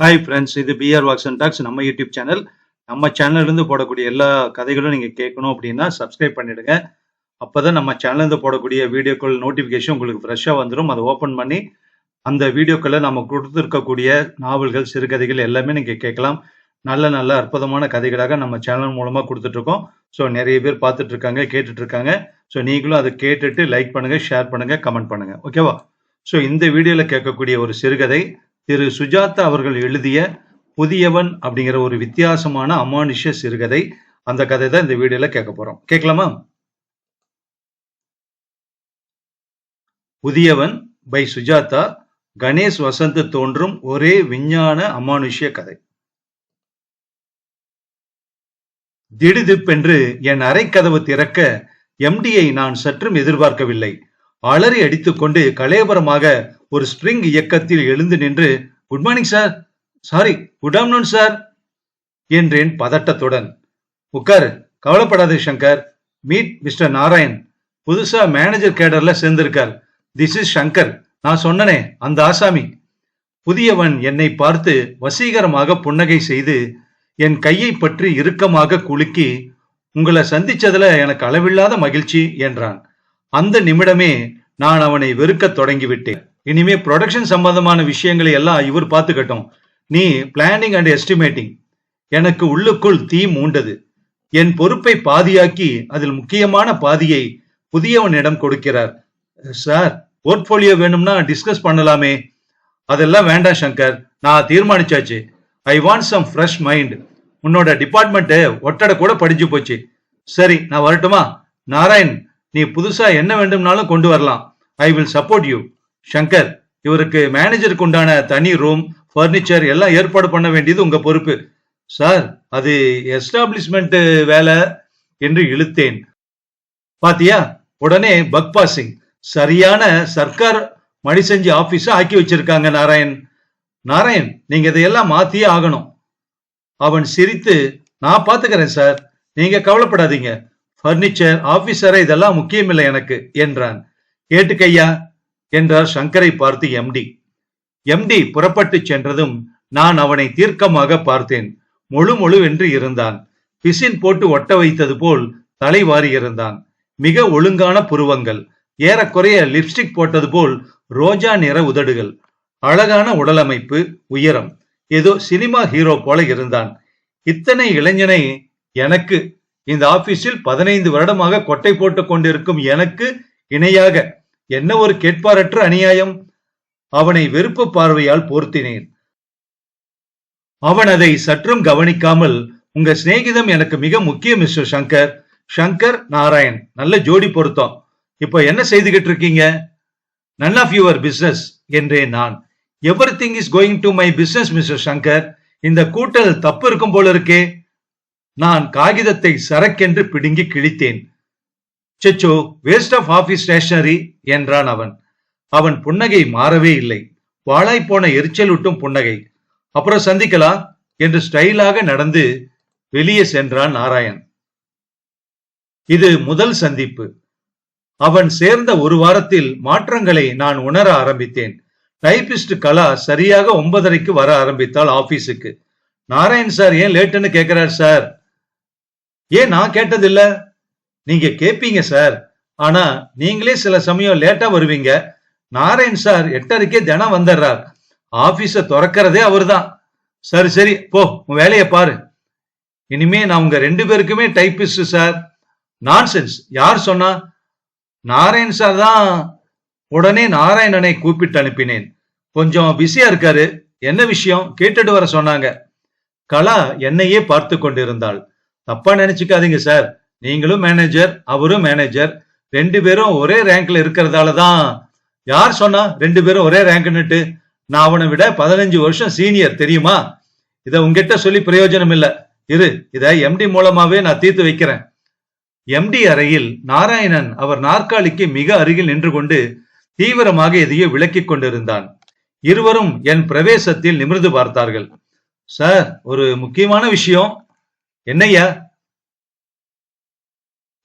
Hi friends இது PR walks and talks நம்ம YouTube channel நம்ம சேனல்லேருந்து போடக்கூடிய எல்லா கதைகளும் நீங்கள் கேட்கணும் அப்படின்னா சப்ஸ்கிரைப் பண்ணிடுங்க. அப்பதான் நம்ம சேனல்லேருந்து போடக்கூடிய வீடியோக்கள் நோட்டிஃபிகேஷன் உங்களுக்கு ஃப்ரெஷ்ஷாக வந்துடும் அதை ஓப்பன் பண்ணி அந்த வீடியோக்களை நம்ம கொடுத்துருக்கக்கூடிய நாவல்கள் சிறுகதைகள் எல்லாமே நீங்கள் கேட்கலாம். நல்ல நல்ல அற்புதமான கதைகளாக நம்ம சேனல் மூலமாக கொடுத்துட்ருக்கோம். ஸோ நிறைய பேர் பார்த்துட்ருக்காங்க கேட்டுட்ருக்காங்க. ஸோ நீங்களும் அதை கேட்டுட்டு லைக் பண்ணுங்கள் ஷேர் பண்ணுங்கள் கமெண்ட் பண்ணுங்க. ஓகேவா ஸோ இந்த வீடியோவில் கேட்கக்கூடிய ஒரு சிறுகதை திரு சுஜாதா அவர்கள் எழுதிய புதியவன் அப்படிங்கிற ஒரு வித்தியாசமான அமானுஷ சிறுகதை. அந்த கதை தான் இந்த வீடியோல கேட்க போறோம். கேட்கலாமா? புதியவன் பை சுஜாதா கணேஷ் வசந்த் தோன்றும் ஒரே விஞ்ஞான அமானுஷ்ய கதை. திடுதிப்பென்று என் அறைக்கதவு திறக்க எம்டியை நான் சற்றும் எதிர்பார்க்கவில்லை. அலறி அடித்துக்கொண்டு கலேபரமாக ஒரு ஸ்பிரிங் இயக்கத்தில் எழுந்து நின்று good morning sir sorry good afternoon sir என்றேன் பதட்டத்துடன். உக்கார் கவலைப்படாதே சங்கர். மீட் மிஸ்டர் நாராயண் புதுசா மேனேஜர் கேடர்ல சேர்ந்திருக்கார். திஸ் இஸ் சங்கர் நான் சொன்னனே அந்த ஆசாமி. புதியவன் என்னை பார்த்து வசீகரமாக புன்னகை செய்து என் கையை பற்றி இறுக்கமாக குலுக்கி உங்களை சந்திச்சதுல எனக்கு அளவில்லாத மகிழ்ச்சி என்றான். அந்த நிமிடமே நான் அவனை வெறுக்கத் தொடங்கிவிட்டேன். இனிமே ப்ரொடக்ஷன் சம்பந்தமான விஷயங்களை எல்லாம் இவர் பார்த்துக்கட்டும். நீ பிளானிங் அண்ட் எஸ்டிமேட்டிங் எனக்கு உள்ளுக்குள் தீ மூண்டது. என் பொறுப்பை பாதியாக்கி அதில் முக்கியமான பாதியை புதியவனிடம் கொடுக்கிறார். சார் போர்ட்போலியோ வேணும்னா டிஸ்கஸ் பண்ணலாமே. அதெல்லாம் வேண்டாம் சங்கர். நான் தீர்மானிச்சாச்சு. I want some fresh mind உன்னோட டிபார்ட்மெண்ட்டு ஒட்டடை கூட படிஞ்சு போச்சு. சரி நான் வரட்டுமா? நாராயண் நீ புதுசா என்ன வேண்டும்னாலும் கொண்டு வரலாம். I will support you Shankar இவருக்கு மேனேஜருக்கு உண்டான தனி ரூம் ஃபர்னிச்சர் எல்லாம் ஏற்பாடு பண்ண வேண்டியது உங்க பொறுப்பு. சார் அது எஸ்டாப்ளிஷ்மெண்ட் வேலை என்று இழுத்தேன். பாத்தியா? உடனே பக் பாசிங் சரியான சர்க்கார் மணி செஞ்சு ஆபீஸ ஆக்கி வச்சிருக்காங்க நாராயண். நாராயண் நீங்க இதையெல்லாம் மாத்தியே ஆகணும். அவன் சிரித்து நான் பாத்துக்கிறேன் சார் நீங்க கவலைப்படாதீங்க. பர்னிச்சர் ஆபீசரை இதெல்லாம் முக்கியமில்லை எனக்கு என்றான். கேட்டுக்கையா? என்றார் சங்கரை பார்த்து எம்டி எம்டி புறப்பட்டு சென்றதும் நான் அவனை தீர்க்கமாக பார்த்தேன். முழு முழுவென்று இருந்தான். பிசின் போட்டு ஒட்ட வைத்தது போல் தலை வாரி இருந்தான். மிக ஒழுங்கான புருவங்கள். ஏறக்குறைய லிப்ஸ்டிக் போட்டது போல் ரோஜா நிற உதடுகள். அழகான உடலமைப்பு உயரம். ஏதோ சினிமா ஹீரோ போல இருந்தான். இத்தனை இளைஞனை எனக்கு இந்த ஆபீஸில் பதினைந்து வருடமாக கொட்டை போட்டுக் கொண்டிருக்கும் எனக்கு இணையாக என்ன ஒரு கேட்பாரற்ற அநியாயம்? அவனை வெறுப்பு பார்வையால் போர்த்தினேன். அவன் அதை சற்றும் கவனிக்காமல் உங்க சிநேகிதம் எனக்கு மிக முக்கியம் மிஸ்டர் சங்கர். சங்கர் நாராயண் நல்ல ஜோடி பொருத்தம். இப்ப என்ன செய்துகிட்டு இருக்கீங்க? நன் ஆஃப் யுவர் பிசினஸ் என்றேன் நான். Everything is going to my business mister Shankar. இந்த கூட்டல் தப்பு இருக்கும் போல இருக்கே. நான் காகிதத்தை சரக்கென்று பிடுங்கி கிழித்தேன். செச்சோ வேஸ்ட் ஆஃப் ஆபீஸ் ஸ்டேஷனரி என்றான் அவன். அவன் புன்னகை மாறவே இல்லை. வாழாய் போன எரிச்சலூட்டும் புன்னகை. அப்புறம் சந்திக்கலாம் என்று ஸ்டைலாக நடந்து வெளியே சென்றான் நாராயண். இது முதல் சந்திப்பு. அவன் சேர்ந்த ஒரு வாரத்தில் மாற்றங்களை நான் உணர ஆரம்பித்தேன். டைபிஸ்ட் கலா சரியாக ஒன்பதரைக்கு வர ஆரம்பித்தாள் ஆபீஸுக்கு. நாராயண் சார் ஏன் லேட்டுன்னு கேட்கிறார் சார்? ஏன் நான் கேட்டதில்ல? நீங்க கேப்பீங்க சார் ஆனா நீங்களே சில சமயம் லேட்டா வருவீங்க. நாராயண் சார் எட்டரைக்கே தினம் வந்துடுறார் ஆபீஸ திறக்கிறதே அவர்தான். சரி சரி போ உன் வேலையை பாரு. இனிமே நான் உங்க ரெண்டு பேருக்குமே டைப்பிஸ்ட் சார் நான்சென்ஸ் யார் சொன்னா? நாராயண் சார் தான் உடனே நாராயணனை கூப்பிட்டு அனுப்பினேன். கொஞ்சம் பிஸியா இருக்காரு. என்ன விஷயம்? கேட்டுட்டு வர சொன்னாங்க. கலா என்னையே பார்த்து கொண்டிருந்தாள். தப்பா நினைச்சுக்காதீங்க சார் நீங்களும் மேனேஜர் அவரும் மேனேஜர் ரெண்டு பேரும் ஒரே ரேங்க்ல இருக்கிறதால தான் யார் சொன்னா ரெண்டு பேரும் ஒரே ரேங்க்னுட்டு நான் அவனை விட பதினஞ்சு வருஷம் சீனியர் தெரியுமா? இத உங்ககிட்ட சொல்லி பிரயோஜனம் இல்ல. இரு இத எம்டி மூலமாவே நான் தீர்த்து வைக்கிறேன். எம்டி அறையில் நாராயணன் அவர் நாற்காலிக்கு மிக அருகில் நின்று கொண்டு தீவிரமாக எதையோ விளக்கிக் கொண்டிருந்தான். இருவரும் என் பிரவேசத்தில் நிமிர்ந்து பார்த்தார்கள். சார் ஒரு முக்கியமான விஷயம். என்னையா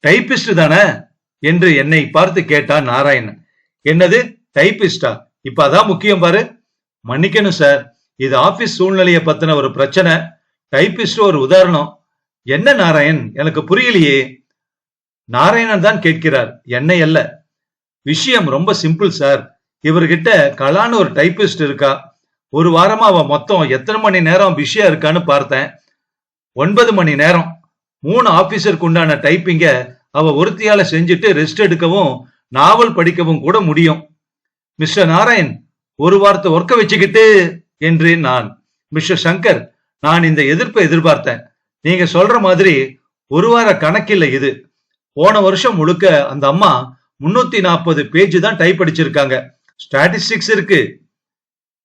டைபிஸ்ட் தானே? என்று என்னை பார்த்து கேட்டான் நாராயணன். என்னது? டைபிஸ்டா இப்ப அதான் முக்கியம் பாரு. மன்னிக்கணும் சார். இது ஆபீஸ் சூழ்நிலையை பத்தின ஒரு பிரச்சனை. டைபிஸ்ட் ஒரு உதாரணம். என்ன நாராயண்? எனக்கு புரியலையே. நாராயணன் தான் கேட்கிறார். என்னை அல்ல. விஷயம் ரொம்ப சிம்பிள் சார். இவர்கிட்ட கலான்னு ஒரு டைபிஸ்ட் இருக்கா? ஒரு வாரமா அவ மொத்தம் எத்தனை மணி நேரம் பிஸியா இருக்கான்னு பார்த்தேன். ஒன்பது மணி நேரம். மூணு ஆபீசருக்கு உண்டான டைப்பிங்க அவ ஒருத்தியால செஞ்சுட்டு ரெஸ்ட் எடுக்கவும் நாவல் படிக்கவும் கூட முடியும். மிஸ்டர் நாராயண் ஒரு வாரத்தை ஒர்க்க வச்சுக்கிட்டு என்றேன் நான். மிஸ்டர் சங்கர் நான் இந்த எதிர்ப்பை எதிர்பார்த்தேன். நீங்க சொல்ற மாதிரி ஒரு வார கணக்கில்ல இது. போன வருஷம் முழுக்க அந்த அம்மா முன்னூத்தி நாற்பது பேஜ் தான் டைப் அடிச்சிருக்காங்க. ஸ்டாட்டிஸ்டிக்ஸ் இருக்கு.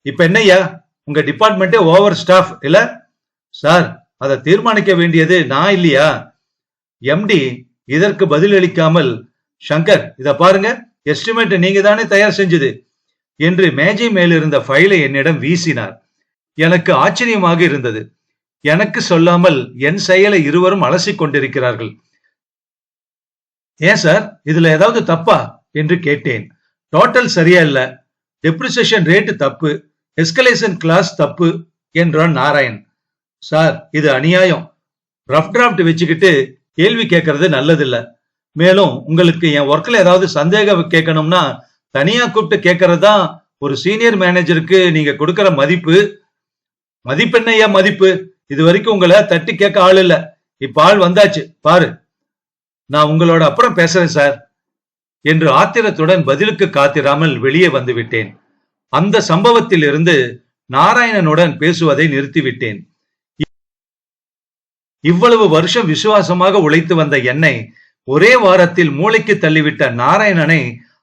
இப்ப என்னய்யா? உங்க டிபார்ட்மெண்ட்டே ஓவர் ஸ்டாஃப் இல்ல? சார் அதை தீர்மானிக்க வேண்டியது நான் இல்லையா? எம்டி இதற்கு பதிலளிக்காமல் சங்கர் இத பாருங்க எஸ்டிமேட் நீங்க தானே தயார் செஞ்சது என்று மேஜை மேலிருந்த ஃபைலை என்னிடம் வீசினார். எனக்கு ஆச்சரியமாக இருந்தது. எனக்கு சொல்லாமல் என் செயலை இருவரும் அலசி கொண்டிருக்கிறார்கள். ஏன் சார் இதுல ஏதாவது தப்பா? என்று கேட்டேன். டோட்டல் சரியா இல்ல. டெப்ரிசியேஷன் ரேட்டு தப்பு. எஸ்கலேஷன் கிளாஸ் தப்பு என்றான் நாராயண். சார் இது அநியாயம். ரஃப் டிராஃப்ட் வச்சுக்கிட்டு கேள்வி கேட்கறது நல்லதில்ல. மேலும் உங்களுக்கு என் ஒர்க்ல ஏதாவது சந்தேகம் கேட்கணும்னா தனியா கூப்பிட்டு கேட்கறது தான் ஒரு சீனியர் மேனேஜருக்கு நீங்க கொடுக்கற மதிப்பு. மதிப்பெண்ணையா மதிப்பு? இது வரைக்கும் உங்களை தட்டி கேட்க ஆள் இல்ல. இப்ப ஆள் வந்தாச்சு பாரு. நான் உங்களோட அப்புறம் பேசுறேன் சார். என்று ஆத்திரத்துடன் பதிலுக்கு காத்திராமல் வெளியே வந்து விட்டேன் அந்த சம்பவத்தில் இருந்து நாராயணனுடன் பேசுவதை நிறுத்திவிட்டேன். இவ்வளவு வருஷம் விசுவாசமாக உழைத்து வந்த என்னை ஒரே வாரத்தில் மூளைக்கு தள்ளிவிட்ட நாராயணனை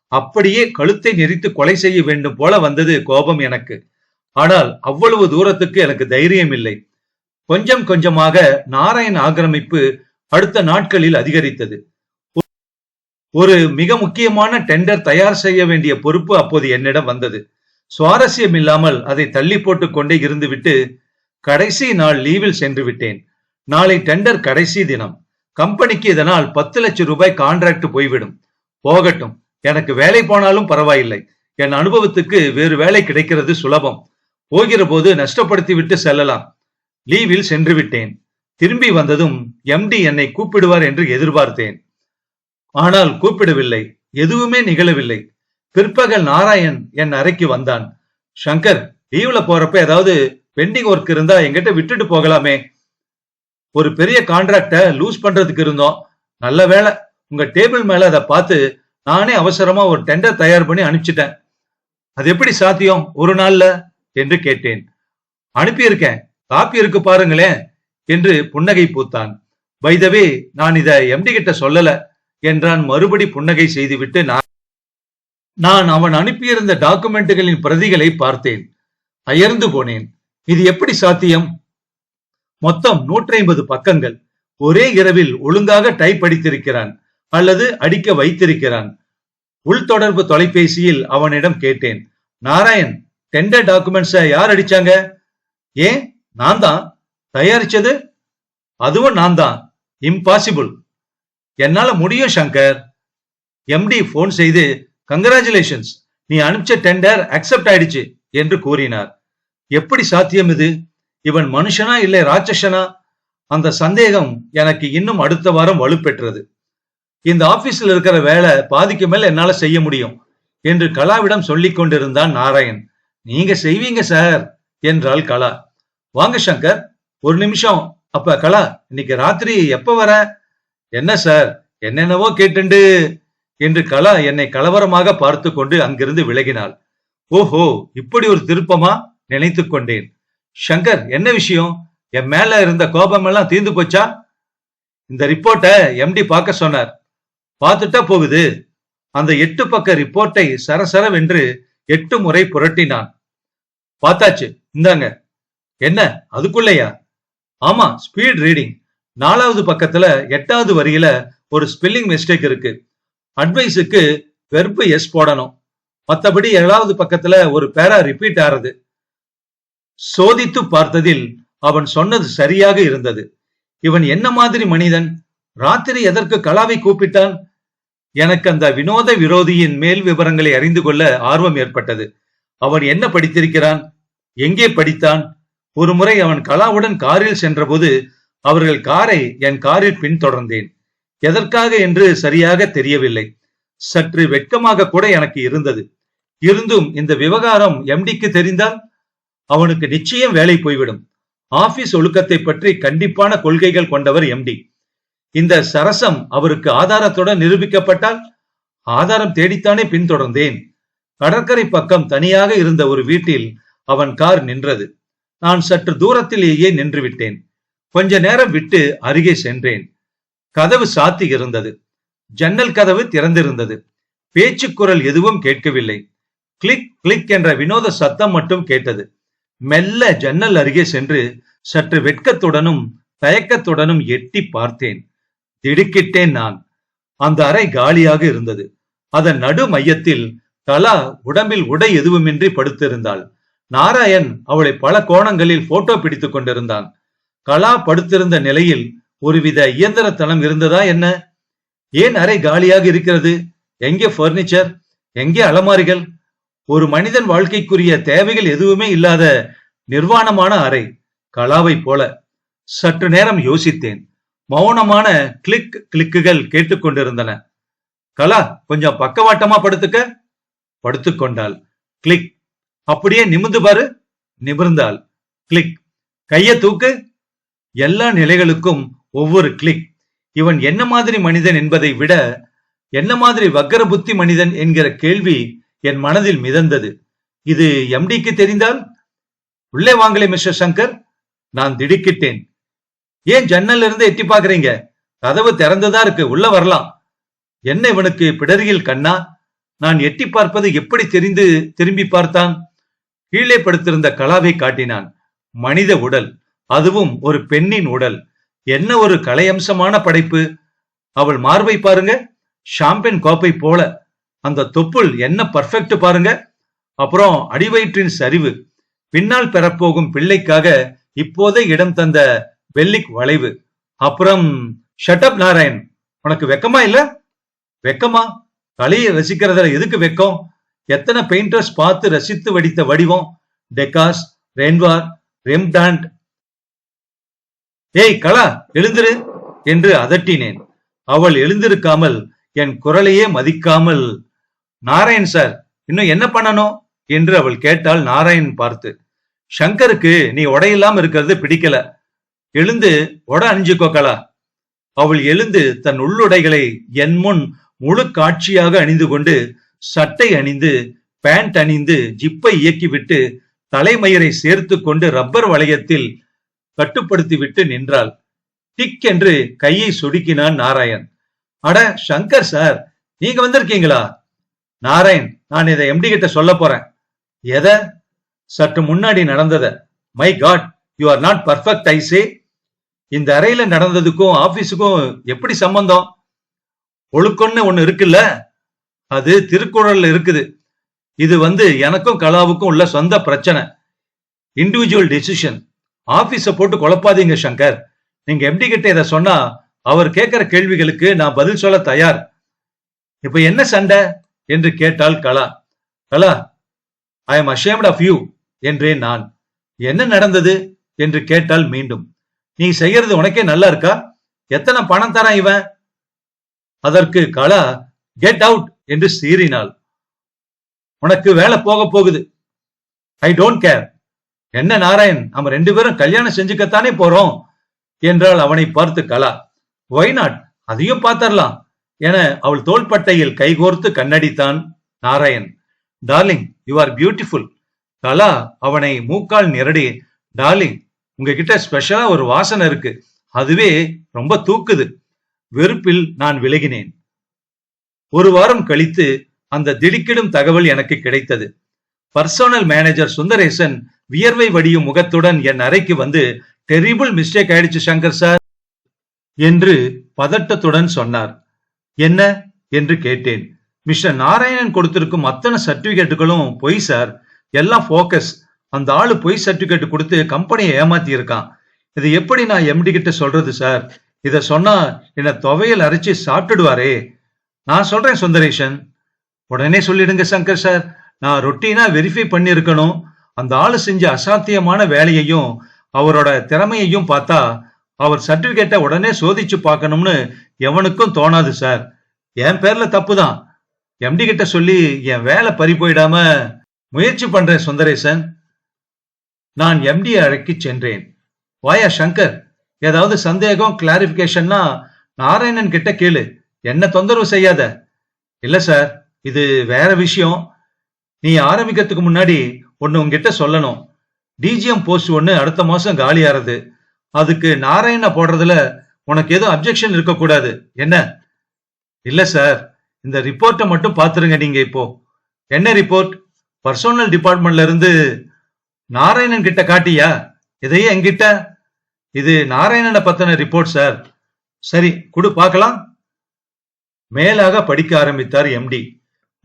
அப்படியே கழுத்தை நெரித்து கொலை செய்ய வேண்டும் போல வந்தது கோபம் எனக்கு. ஆனால் அவ்வளவு தூரத்துக்கு எனக்கு தைரியம் இல்லை. கொஞ்சம் கொஞ்சமாக நாராயண் ஆக்கிரமிப்பு அடுத்த நாட்களில் அதிகரித்தது. ஒரு மிக முக்கியமான டெண்டர் தயார் செய்ய வேண்டிய பொறுப்பு அப்போது என்னிடம் வந்தது. சுவாரஸ்யம் இல்லாமல் அதை தள்ளி போட்டுக் கொண்டே இருந்துவிட்டு கடைசி நாள் லீவில் சென்று விட்டேன். நாளை டெண்டர் கடைசி தினம். கம்பெனிக்கு இதனால் பத்து லட்சம் ரூபாய் கான்ட்ராக்ட் போய்விடும். போகட்டும். எனக்கு வேலை போனாலும் பரவாயில்லை. என் அனுபவத்துக்கு வேறு வேலை கிடைக்கிறது சுலபம். போகிற போது நஷ்டப்படுத்தி விட்டு செல்லலாம். லீவில் சென்று விட்டேன். திரும்பி வந்ததும் எம்டி என்னை கூப்பிடுவார் என்று எதிர்பார்த்தேன். ஆனால் கூப்பிடவில்லை. எதுவுமே நிகழவில்லை. பிற்பகல் நாராயண் என் அறைக்கு வந்தான். சங்கர் லீவ்ல போறப்ப ஏதாவது பெண்டிங் ஒர்க் இருந்தா எங்கிட்ட விட்டுட்டு போகலாமே. ஒரு பெரிய கான்ட்ராக்டை லூஸ் பண்றதுக்கு இருந்தோம். நல்ல வேலை உங்க டேபிள் மேல அதை பார்த்து நானே அவசரமா ஒரு டெண்டர் தயார் பண்ணி அனுப்பிச்சிட்டேன். அது எப்படி சாத்தியம்? ஒரு நாள்ல? என்று கேட்டேன். அனுப்பியிருக்கேன். காப்பி இருக்கு பாருங்களேன் என்று புன்னகை பூத்தான். வைதவே நான் இதை எம்டி கிட்ட சொல்லல என்றான். மறுபடி புன்னகை செய்துவிட்டு நான் நான் அவன் அனுப்பியிருந்த டாக்குமெண்ட்டுகளின் பிரதிகளை பார்த்தேன். அயர்ந்து போனேன். இது எப்படி சாத்தியம்? மொத்தம் நூற்றி ஐம்பது பக்கங்கள். ஒரே இரவில் ஒழுங்காக டைப் அடித்திருக்கிறான். அல்லது அடிக்க வைத்திருக்கிறான். உள்தொடர்பு தொலைபேசியில் அவனிடம் கேட்டேன். நாராயண் டெண்டர் டாக்குமெண்ட்ஸ யார் அடிச்சாங்க? ஏன்? நான் தான். தயாரிச்சது? அதுவும் நான் தான். இம்பாசிபிள் என்னால முடியும் சங்கர். எம்டி போன் செய்து கங்கராச்சுலேஷன்ஸ் நீ அனுப்பிச்ச டெண்டர் அக்செப்ட் ஆயிடுச்சு என்று கூறினார். எப்படி சாத்தியம் இது? இவன் மனுஷனா இல்லை ராட்சசனா? அந்த சந்தேகம் எனக்கு இன்னும் அடுத்த வாரம் வலுப்பெற்றது. இந்த ஆபீஸ்ல இருக்கிற வேலை பாதிக்கு மேல என்னால செய்ய முடியும் என்று கலாவிடம் சொல்லிக் கொண்டிருந்தான் நாராயண். நீங்க செய்வீங்க சார் என்றாள் கலா. வாங்க சங்கர் ஒரு நிமிஷம். அப்ப கலா இன்னைக்கு ராத்திரி எப்ப வர? என்ன சார் என்னென்னவோ கேட்டுண்டு என்று கலா என்னை கலவரமாக பார்த்து கொண்டு அங்கிருந்து விலகினாள். ஓஹோ இப்படி ஒரு திருப்பமா? நினைத்து கொண்டேன். சங்கர் என்ன விஷயம்? என் மேல இருந்த கோபம் எல்லாம் தீர்ந்து போச்சா? இந்த ரிப்போர்ட்டை எம்டி பார்க்க சொன்னார். பார்த்துட்டா போகுது. அந்த எட்டு பக்க ரிப்போர்ட்டை சரசரவென்று எட்டு முறை புரட்டினான். பார்த்தாச்சு. இந்தாங்க. என்ன? அதுக்குள்ளயா? ஆமா ஸ்பீட் ரீடிங் நாலாவது பக்கத்துல எட்டாவது வரியில ஒரு ஸ்பெல்லிங் மிஸ்டேக் இருக்கு. அட்வைஸுக்கு வெர்பு எஸ் போடணும். மத்தபடி ஏழாவது பக்கத்துல ஒரு பேரா ரிப்பீட் ஆறது. சோதித்து பார்த்ததில் அவன் சொன்னது சரியாக இருந்தது. இவன் என்ன மாதிரி மனிதன்? ராத்திரி எதற்கு கலாவை கூப்பிட்டான்? எனக்கு அந்த வினோத விரோதியின் மேல் விவரங்களை அறிந்து கொள்ள ஆர்வம் ஏற்பட்டது. அவன் என்ன படித்திருக்கிறான்? எங்கே படித்தான்? ஒரு முறை அவன் கலாவுடன் காரில் சென்றபோது அவர்கள் காரை என் காரில் பின்தொடர்ந்தேன். எதற்காக என்று சரியாக தெரியவில்லை. சற்று வெட்கமாக கூட எனக்கு இருந்தது. இருந்தும் இந்த விவகாரம் எம்டிக்கு தெரிந்தால் அவனுக்கு நிச்சயம் வேலை போய்விடும். ஆபீஸ் ஒழுக்கத்தை பற்றி கண்டிப்பான கொள்கைகள் கொண்டவர் எம்டி இந்த சரசம் அவருக்கு ஆதாரத்துடன் நிரூபிக்கப்பட்டால் ஆதாரம் தேடித்தானே பின்தொடர்ந்தேன். கடற்கரை பக்கம் தனியாக இருந்த ஒரு வீட்டில் அவன் கார் நின்றது. நான் சற்று தூரத்திலேயே நின்று விட்டேன் கொஞ்ச நேரம் விட்டு அருகே சென்றேன். கதவு சாத்தி இருந்தது. ஜன்னல் கதவு திறந்திருந்தது. பேச்சு குரல் எதுவும் கேட்கவில்லை. கிளிக் கிளிக் என்ற வினோத சத்தம் மட்டும் கேட்டது. மெல்ல ஜன்னல் அருகே சென்று சற்று வெட்கத்துடனும் தயக்கத்துடனும் எட்டி பார்த்தேன். திடுக்கிட்டேன் நான். அந்த அறை காலியாக இருந்தது. அதன் நடு மையத்தில் கலா உடம்பில் உடை எதுவுமின்றி படுத்திருந்தாள். நாராயண் அவளை பல கோணங்களில் போட்டோ பிடித்துக் கொண்டிருந்தான். கலா படுத்திருந்த நிலையில் ஒருவித இயந்திரத்தனம் இருந்ததா என்ன? ஏன் அறை காலியாக இருக்கிறது? எங்கே பர்னிச்சர் எங்கே அலமாரிகள்? ஒரு மனிதன் வாழ்க்கைக்குரிய தேவைகள் எதுவுமே இல்லாத நிர்வாணமான அறை கலாவை போல. சற்று நேரம் யோசித்தேன். மௌனமான கிளிக் கிளிக்குகள் கேட்டுக்கொண்டிருந்தன. கலா கொஞ்சம் பக்கவாட்டமா படுத்துக்க. படுத்துக்கொண்டாள் கிளிக் அப்படியே நிமிந்து பாரு. நிமிர்ந்தாள். கிளிக் கைய தூக்கு. எல்லா நிலைகளுக்கும் ஒவ்வொரு கிளிக் இவன் என்ன மாதிரி மனிதன் என்பதை விட என்ன மாதிரி வக்கர புத்தி மனிதன் என்கிற கேள்வி என் மனதில் மிதந்தது. இது எம்டிக்கு தெரிந்தால் உள்ளே வாங்கலே மிஸ்டர் சங்கர். நான் திடுக்கிட்டேன். ஏன் ஜன்னல்ல இருந்து எட்டி பாக்குறீங்க கதவு திறந்துதா இருக்கு. உள்ள வரலாம். என்ன இவனுக்கு பிடரியில் கண்ணா? நான் எட்டி பார்ப்பது எப்படி தெரிந்து திரும்பி பார்த்தான்? கீழே படுத்திருந்த கலாவை காட்டினான். மனித உடல். அதுவும் ஒரு பெண்ணின் உடல். என்ன ஒரு கலையம்சமான படைப்பு. அவள் மார்பை பாருங்க. ஷாம்பென் கோப்பை போல. அந்த தொப்புள் என்ன பர்ஃபெக்ட் பாருங்க. அப்புறம் அடிவயிற்றின் சரிவு பின்னால் பெறப்போகும் பிள்ளைக்காக இப்போதே இடம் தந்த வெள்ளிக் வளைவு. அப்புறம் ஷட்டப் நாராயண் உனக்கு வெக்கமா இல்ல? வெக்கமா? கலையை ரசிக்கிறதுல எதுக்கு வெக்கம்? எத்தனை பெயிண்டர்ஸ் பார்த்து ரசித்து வடித்த வடிவம்? டெக்காஸ் ரென்வார் ரெம்டாண்ட் ஏய் கலா எழுந்திரு என்று அதட்டினேன். அவள் எழுந்திருக்காமல் என் குரலையே மதிக்காமல் நாராயண் சார் இன்னும் என்ன பண்ணணும்? என்று அவள் கேட்டாள் நாராயண் பார்த்து. சங்கருக்கு நீ உடையில்லாம இருக்கிறது பிடிக்கல. எழுந்து உட அணிஞ்சுக்கோ கலா. அவள் எழுந்து தன் உள்ளுடைகளை என் முன் முழு காட்சியாக அணிந்து கொண்டு சட்டை அணிந்து பேண்ட் அணிந்து ஜிப்பை இயக்கிவிட்டு தலைமயிரை சேர்த்து கொண்டு ரப்பர் வளையத்தில் கட்டுப்படுத்தி விட்டு நின்றாள். டிக் என்று கையை சொடுக்கினான் நாராயண். அட சங்கர் சார் நீங்க வந்திருக்கீங்களா? நாராயண் நான் இதை எம்டி கிட்ட சொல்ல போறேன். எதை? சற்று முன்னாடி நடந்தத. My god you are not perfect I say இந்த அறையில நடந்ததுக்கும் ஆபீஸுக்கும் எப்படி சம்பந்தம்? ஒழுக்கொன்னு ஒண்ணு இருக்குல்ல? அது திருக்குறள்ல இருக்குது. இது வந்து எனக்கும் கலாவுக்கும் உள்ள சொந்த பிரச்சனை. இண்டிவிஜுவல் டெசிஷன் ஆபீஸ போட்டு குழப்பாதீங்க சங்கர். நீங்க எம்டி கிட்ட இதை சொன்னா அவர் கேட்கிற கேள்விகளுக்கு நான் பதில் சொல்ல தயார். இப்ப என்ன சண்டை? என்று கேட்டாள் Kala. Kala I am ashamed of you என்றேன் நான். என்ன நடந்தது? என்று கேட்டால் மீண்டும். நீ செய்யறது உனக்கே நல்லா இருக்கா? எத்தனை பணம் தரான் இவன்? அதற்கு கலா கெட் அவுட் என்று சீறினாள். உனக்கு வேலை போக போகுது. ஐ டோன்ட் கேர் என்ன நாராயண் நம்ம ரெண்டு பேரும் கல்யாணம் செஞ்சுக்கத்தானே போறோம்? என்றால் அவனை பார்த்து கலா. ஒய் நாட் அதையும் பார்த்தரலாம் என அவள் தோள்பட்டையில் கைகோர்த்து கண்ணடித்தான் Narayan. Darling you are beautiful Kala அவனை மூக்கால் நிரடி. டார்லிங் உங்ககிட்ட ஸ்பெஷலா ஒரு வாசனை இருக்கு. அதுவே ரொம்ப தூக்குது. வெறுப்பில் நான் விலகினேன். ஒரு வாரம் கழித்து அந்த திடுக்கிடும் தகவல் எனக்கு கிடைத்தது. பர்சனல் மேனேஜர் சுந்தரேசன் வியர்வை வடியும் முகத்துடன் என் அறைக்கு வந்து டெரிபிள் மிஸ்டேக் ஆயிடுச்சு சங்கர் சார் என்று பதட்டத்துடன் சொன்னார். என்ன? என்று கேட்டேன். மிஸ்டர் நாராயணன் கொடுத்திருக்கும் அத்தனை சர்டிபிகேட்டுகளும் பொய் சார் எல்லாம் போக்கஸ் அந்த ஆளு பொய் சர்டிபிகேட் கொடுத்து கம்பெனியை ஏமாத்தி இருக்கான் இது எப்படி நான் எம்டி கிட்ட சொல்றது சார் இத சொன்னா என்ன துவையல் அரைச்சு சாப்பிட்டுடுவாரே. நான் சொல்றேன் சுந்தரேஷன். உடனே சொல்லிடுங்க சங்கர் சார் நான் ரொட்டீனா வெரிஃபை பண்ணியிருக்கணும். அந்த ஆளு செஞ்ச அசாத்தியமான வேலையையும் அவரோட திறமையையும் பார்த்தா அவர் சர்டிபிகேட்டை உடனே சோதிச்சு பார்க்கணும்னு எவனுக்கும் தோணாது சார் என் பேர்ல தப்பு தான் எம்டி கிட்ட சொல்லி என் வேலை பறி போயிடாம முயற்சி பண்றேன் சுந்தரேசன். நான் எம்டி அழைக்கி சென்றேன். வாயா சங்கர்? ஏதாவது சந்தேகம் கிளாரிபிகேஷன்னா நாராயணன் கிட்ட கேளு. என்ன தொந்தரவு செய்யாத. இல்ல சார் இது வேற விஷயம். நீ ஆரம்பிக்கிறதுக்கு முன்னாடி ஒன்னு உங்ககிட்ட சொல்லணும். டிஜிஎம் போஸ்ட் ஒன்னு அடுத்த மாசம் காலியாறது அதுக்கு நாராயண போடுறதுல உனக்கு எதுவும் அப்ஜெக்ஷன் இருக்கக்கூடாது. என்ன? இல்ல சார் இந்த ரிப்போர்ட்டை மட்டும் பாத்துருங்க நீங்க இப்போ. என்ன ரிப்போர்ட் பர்சோனல் டிபார்ட்மெண்ட்ல இருந்து நாராயணன் கிட்ட காட்டியா? இதையே என்கிட்ட? இது நாராயணனை பத்தின ரிப்போர்ட் சார் சரி குடு பார்க்கலாம். மேலாக படிக்க ஆரம்பித்தார் எம்டி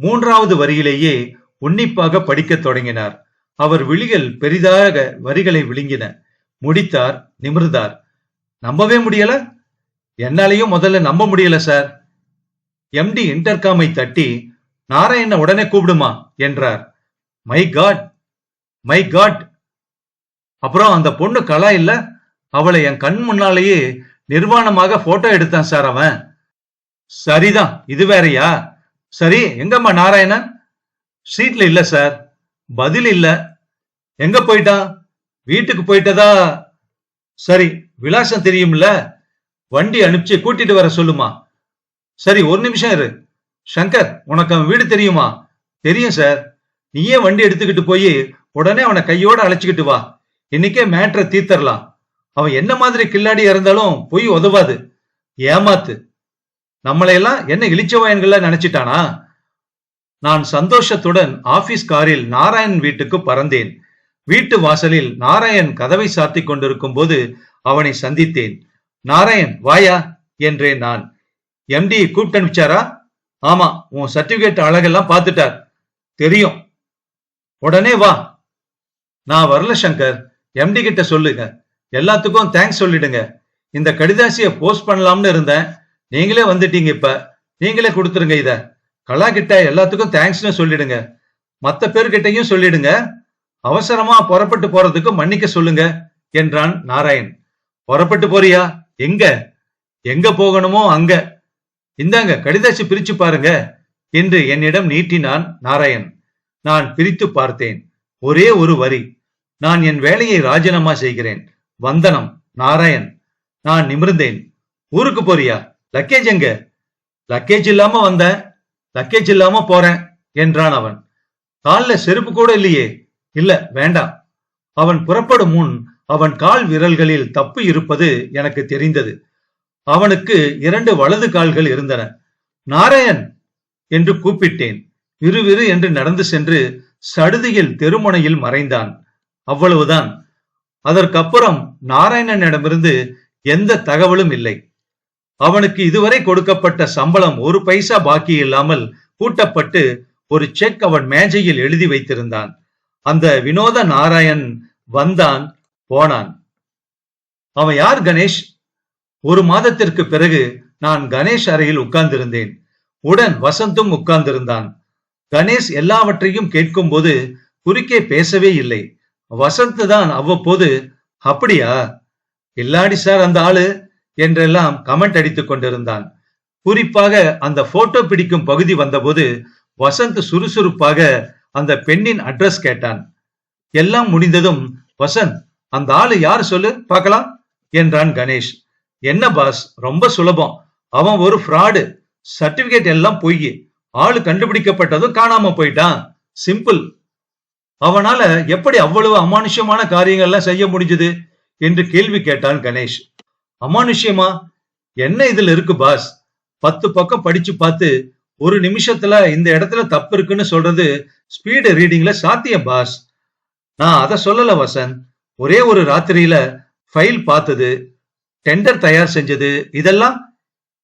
மூன்றாவது வரியிலேயே உன்னிப்பாக படிக்கத் தொடங்கினார். அவர் விழிகள் பெரிதாக வரிகளை விழுங்கின. முடித்தார் நிமிர்ந்தார். நம்பவே முடியல? என்னாலையும் முதல்ல நம்ப முடியல சார். எம்டி இன்டர்காமை தட்டி நாராயண உடனே கூப்பிடுமா? என்றார். மை காட் மை காட் அப்புறம் அந்த பொண்ணு கலா இல்ல? அவளை என் கண் முன்னாலேயே நிர்வாணமாக போட்டோ எடுத்தான் சார் அவன். சரிதான் இது வேறயா? சரி எங்கம்மா நாராயணன்? ஸ்ட்ரீட்ல இல்ல சார். பதில் இல்ல. எங்க போயிட்டான்? வீட்டுக்கு போயிட்டதா? சரி விலாசம் தெரியும்ல. வண்டி அனுப்பிச்சு கூட்டிட்டு வர சொல்லுமா. சரி ஒரு நிமிஷம் இரு. சங்கர் உனக்கு அவன் வீடு தெரியுமா? தெரியும் சார் நீயே வண்டி எடுத்துக்கிட்டு போய் உடனே அவனை கையோட அழைச்சிக்கிட்டு வா. இன்னைக்கே மேட்ரை தீர்த்தரலாம். அவன் என்ன மாதிரி கில்லாடி இருந்தாலும் போய் உதவாது. ஏமாத்து. நம்மளையெல்லாம் என்ன இளிச்சவாயன்கள நினைச்சிட்டானா? நான் சந்தோஷத்துடன் ஆபீஸ் காரில் நாராயண் வீட்டுக்கு பறந்தேன். வீட்டு வாசலில் நாராயண் கதவை சாத்திக் கொண்டிருக்கும் போது அவனை சந்தித்தேன். நாராயண் வாயா? என்றேன் நான். எம்டி கூப்பிட்டு அனுப்பிச்சாரா ஆமா உன் சர்டிபிகேட் அழகெல்லாம் பார்த்துட்டார். தெரியும். உடனே வா. நான் வரல சங்கர். எம்டி கிட்ட சொல்லுங்க. எல்லாத்துக்கும் தேங்க்ஸ் சொல்லிடுங்க. இந்த கடிதாசிய போஸ்ட் பண்ணலாம்னு இருந்தேன். நீங்களே வந்துட்டீங்க இப்ப. நீங்களே கொடுத்துருங்க இத. கலா கிட்ட எல்லாத்துக்கும் தேங்க்ஸ்னு சொல்லிடுங்க. மற்ற பேர்கிட்டயும் சொல்லிடுங்க. அவசரமா புறப்பட்டு போறதுக்கு மன்னிக்க சொல்லுங்க என்றான் நாராயண். புறப்பட்டு போறியா? எங்க? எங்க போகணுமோ அங்க. இந்தாங்க கடிதாச்சு பிரிச்சு பாருங்க என்று என்னிடம் நீட்டினான் நாராயண். நான் பிரித்து பார்த்தேன். ஒரே ஒரு வரி. நான் என் வேலையை ராஜினாமா செய்கிறேன். வந்தனம் நாராயண். நான் நிமிர்ந்தேன். ஊருக்கு போறியா? லக்கேஜ் எங்க? லக்கேஜ் இல்லாம வந்தேன். லக்கேஜ் இல்லாம போறேன் என்றான் அவன். கால்ல செருப்பு கூட இல்லையே. இல்ல வேண்டாம். அவன் புறப்படும் முன் அவன் கால் விரல்களில் தப்பு இருப்பது எனக்கு தெரிந்தது. அவனுக்கு இரண்டு வலது கால்கள் இருந்தன. நாராயண்! என்று கூப்பிட்டேன். விறுவிறு என்று நடந்து சென்று சடுதியில் தெருமுனையில் மறைந்தான். அவ்வளவுதான். அதற்கப்புறம் நாராயணனிடமிருந்து எந்த தகவலும் இல்லை. அவனுக்கு இதுவரை கொடுக்கப்பட்ட சம்பளம் ஒரு பைசா பாக்கி இல்லாமல் கூட்டப்பட்டு ஒரு செக் அவன் மேஜையில் எழுதி வைத்திருந்தான். அந்த வினோத நாராயண் வந்தான் போனான். அவன் யார் கணேஷ்? ஒரு மாதத்திற்கு பிறகு நான் கணேஷ் அறையில் உட்கார்ந்திருந்தேன். உடன் வசந்தும் உட்கார்ந்திருந்தான். கணேஷ் எல்லாவற்றையும் கேட்கும்போது குறுக்கே பேசவே இல்லை. வசந்த் தான் அவ்வப்போது அப்படியா? இல்லாடி சார் அந்த ஆளு? என்றெல்லாம் கமெண்ட் அடித்துக் கொண்டிருந்தான். குறிப்பாக அந்த போட்டோ பிடிக்கும் பகுதி வந்தபோது வசந்த் சுறுசுறுப்பாக அந்த பெண்ணின் அட்ரஸ் கேட்டான். எல்லாம் முடிந்ததும் வசந்த் அந்த ஆளு யாரு சொல்லு பார்க்கலாம் என்றான் கணேஷ். என்ன பாஸ் ரொம்ப சுலபம். அவன் ஒரு ஃப்ராடு சர்டிபிகேட் எல்லாம் பொய். ஆளு கண்டுபிடிக்கப்பட்டதும் காணாம போயிட்டான். சிம்பிள் அவனால எப்படி அவ்வளவு அமானுஷ்யமான காரியங்கள்லாம் செய்ய முடிஞ்சது? என்று கேள்வி கேட்டான் கணேஷ். அமானுஷ்யமா? என்ன இதுல இருக்கு பாஸ் பத்து பக்கம் படிச்சு பார்த்து ஒரு நிமிஷத்துல இந்த இடத்துல தப்பு இருக்குன்னு சொல்றது ஸ்பீடு ரீடிங்ல சாத்தியம் பாஸ் நான் அதை சொல்லல வசந்த். ஒரே ஒரு ராத்திரியில ஃபைல் பார்த்தது டெண்டர் தயார் செஞ்சது இதெல்லாம்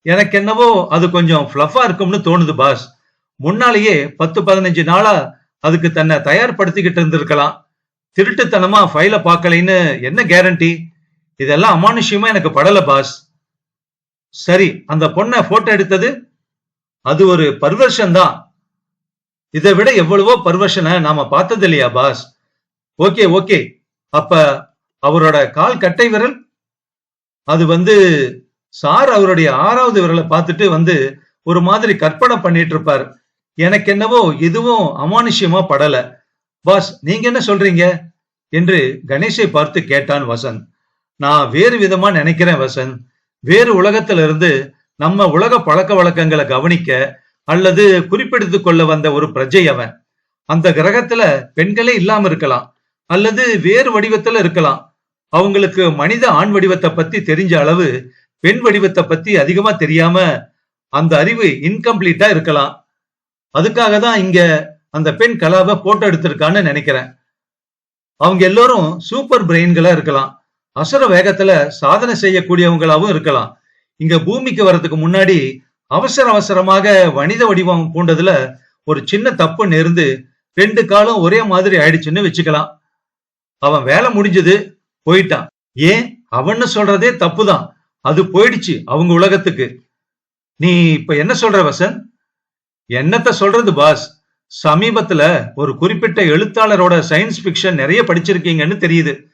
எனக்கு என்னவோ அது கொஞ்சம் ஃப்ளஃபா இருக்கும்னு தோணுது பாஸ் முன்னாலேயே பத்து பதினஞ்சு நாளா அதுக்கு தன்னை தயார்படுத்திக்கிட்டு இருந்திருக்கலாம். திருட்டுத்தனமா ஃபைல பார்க்கலைன்னு என்ன கேரண்டி இதெல்லாம் அமானுஷ்யமா எனக்கு படல பாஸ் சரி அந்த பொண்ணை போட்டோ எடுத்தது அது ஒரு பர்வர்ஷன் தான். இதை விட எவ்வளவோ பர்வஷனை நாம பார்த்தது இல்லையா பாஸ் ஓகே ஓகே அப்ப அவரோட கால் கட்டை விரல் அது வந்து சார் அவருடைய ஆறாவது விரலை பார்த்துட்டு வந்து ஒரு மாதிரி கற்பனை பண்ணிட்டு இருப்பார். எனக்கு என்னவோ எதுவும் அமானுஷ்யமா படல. பாஸ் நீங்க என்ன சொல்றீங்க? என்று கணேஷை பார்த்து கேட்டான் வசந்த். நான் வேறு விதமா நினைக்கிறேன் வசந்த். வேறு உலகத்துல இருந்து நம்ம உலக பழக்க வழக்கங்களை கவனிக்க அல்லது குறிப்பெடுத்து கொள்ள வந்த ஒரு பிரஜை அவன். அந்த கிரகத்துல பெண்களே இல்லாம இருக்கலாம். அல்லது வேறு வடிவத்துல இருக்கலாம். அவங்களுக்கு மனித ஆண் வடிவத்தை பத்தி தெரிஞ்ச அளவு பெண் வடிவத்தை பத்தி அதிகமா தெரியாம அந்த அறிவு இன்கம்ப்ளீட்டா இருக்கலாம். அதுக்காக தான் இங்க அந்த பெண் கலாவை போட்டோ எடுத்திருக்கான்னு நினைக்கிறேன். அவங்க எல்லாரும் சூப்பர் பிரெயின்களா இருக்கலாம். அசுர வேகத்துல சாதனை செய்யக்கூடியவங்களாவும் இருக்கலாம். இங்க பூமிக்கு வர்றதுக்கு முன்னாடி அவசர அவசரமாக மனித வடிவம் பூண்டதுல ஒரு சின்ன தப்பு நேர்ந்து ரெண்டு காலம் ஒரே மாதிரி ஆயிடுச்சுன்னு வச்சுக்கலாம். அவன் வேலை முடிஞ்சது போயிட்டான். ஏன்? அவன்னு சொல்றதே தப்புதான். அது போயிடுச்சு அவங்க உலகத்துக்கு. நீ இப்ப என்ன சொல்ற வசந்த்? என்னத்த சொல்றது பாஸ்? சமீபத்துல ஒரு குறிப்பிட்ட எழுத்தாளரோட சயின்ஸ் ஃபிக்ஷன் நிறைய படிச்சிருக்கீங்கன்னு தெரியுது.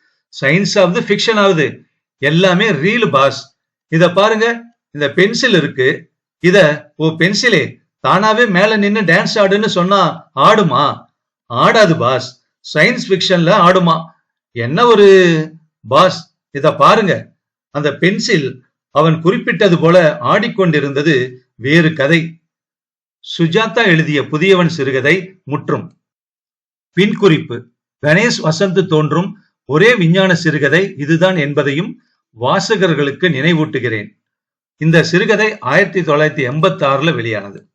சயின்ஸ் ஆகுது ஃபிக்ஷன் ஆகுது எல்லாமே ரீல் பாஸ். இத பாருங்க. இந்த பென்சில் இருக்கு. இத ஓ பென்சிலே தானாவே மேல நின்னு டான்ஸ் ஆடுன்னு சொன்னா ஆடுமா? ஆடாது பாஸ் சயின்ஸ் ஃபிக்ஷன்ல ஆடுமா? என்ன ஒரு பாஸ் இத பாருங்க. அந்த பென்சில் அவன் குறிப்பிட்டது போல ஆடிக்கொண்டிருந்தது வேறு கதை. சுஜாதா எழுதிய புதியவன் சிறுகதை முற்றும். பின் குறிப்பு. கணேஷ் வசந்த் தோன்றும் ஒரே விஞ்ஞான சிறுகதை இதுதான் என்பதையும் வாசகர்களுக்கு நினைவூட்டுகிறேன். இந்த சிறுகதை ஆயிரத்தி தொள்ளாயிரத்தி எண்பத்தி ஆறுல வெளியானது.